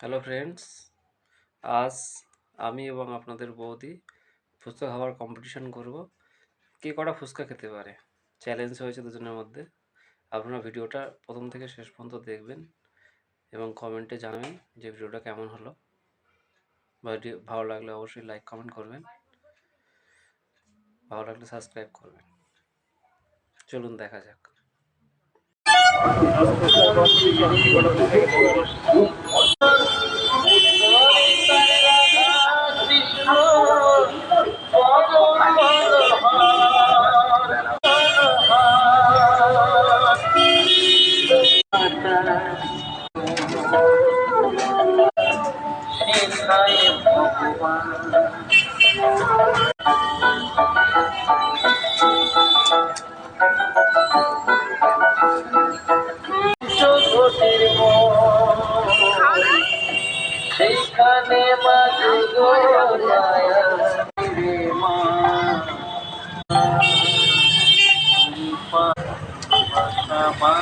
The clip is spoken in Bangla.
হ্যালো ফ্রেন্ডস আজ আমি এবং আপনাদের বৌদি ফুচকা খাওয়ার কম্পিটিশন করব। কে কটা ফুচকা খেতে পারে? চ্যালেঞ্জ হয়েছে দুজনের মধ্যে। আপনারা ভিডিওটা প্রথম থেকে শেষ পর্যন্ত দেখবেন এবং কমেন্টে জানাবেন যে ভিডিওটা কেমন হলো। বা ভালো লাগলে অবশ্যই লাইক কমেন্ট করবেন। ভালো লাগলে সাবস্ক্রাইব করবেন। চলুন দেখা যাক। সেইখানে মাঝে গো মায়া وَمَا